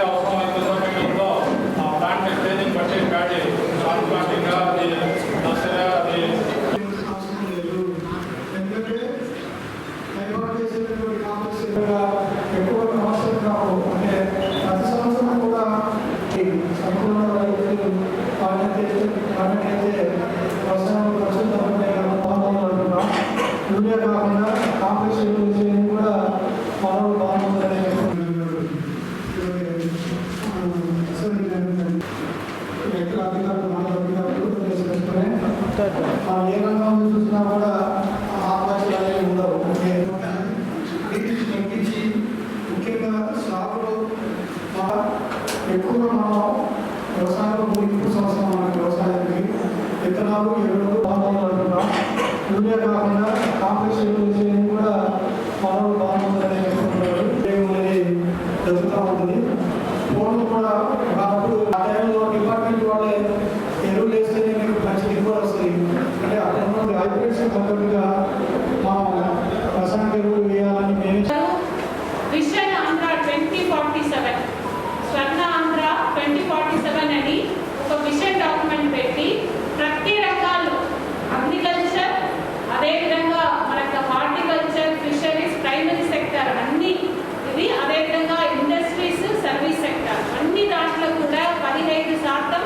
Ja, ఎక్కువ మనం వ్యవసాయంలో ముగింపు సంవత్సరం మన వ్యవసాయానికి. విత్తనాలు ఎరువులు బాగుంది అంటున్నాం ఇవే కాకుండా కాంప్లెక్స్ చేయడం కూడా మనలు బాగుందని చెప్తున్నారు జరుగుతూ ఉంటుంది. ఫోన్లు కూడా ఒకప్పుడు ఆ టైంలో డిపార్ట్మెంట్ వాళ్ళే ఎరువులు వేస్తేనే మీకు మంచి దిగుబడి వస్తుంది. అంటే అక్కడ టైంలో హైబ్రిడ్స్ కంపెనీగా సర్వీస్ సెక్టర్. అన్ని దాంట్లో కూడా పదిహేను శాతం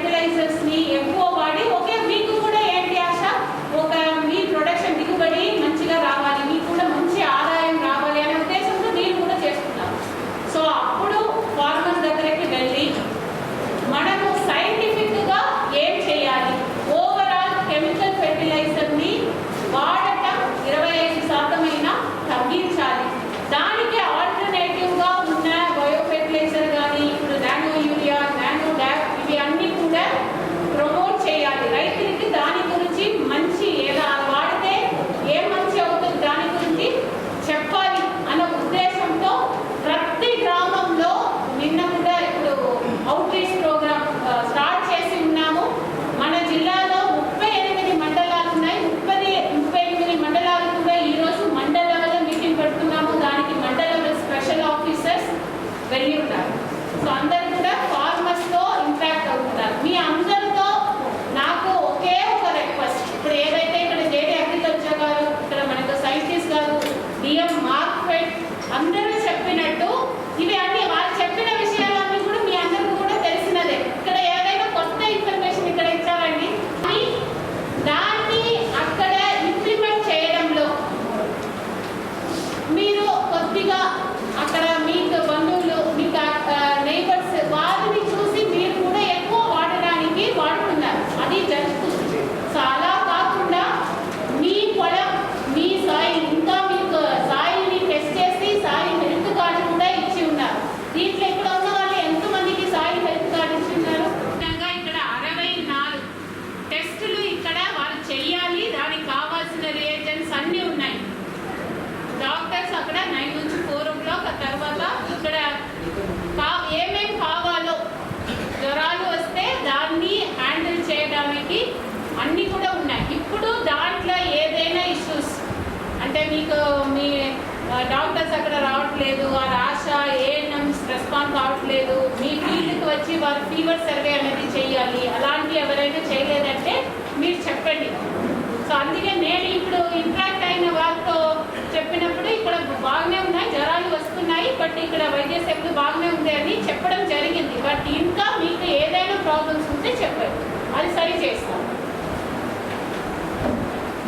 ఫెర్టిలైజర్స్ని ఎక్కువ వాడి ఒకే మీకు కూడా ఏంటి ఆశ? ఒక మీ ప్రొడక్షన్ దిగుబడి 안 되는 అంటే మీకు మీ డాక్టర్స్ అక్కడ రావట్లేదు వారి ఆశ ఏఎన్ఎంస్ రెస్పాన్స్ అవ్వట్లేదు మీ ఫీల్డ్కి వచ్చి వారు ఫీవర్ సర్వే అనేది చేయాలి అలాంటి ఎవరైనా చేయలేదంటే మీరు చెప్పండి. సో అందుకే నేను ఇప్పుడు ఇంట్రాక్ట్ అయిన వారితో చెప్పినప్పుడు ఇక్కడ బాగానే ఉన్నాయి జ్వరాలు వస్తున్నాయి బట్ ఇక్కడ వైద్య సేవలు బాగానే ఉంది అని చెప్పడం జరిగింది. బట్ ఇంకా మీకు ఏదైనా ప్రాబ్లమ్స్ ఉంటే చెప్పండి. అది సరి చేస్తాం.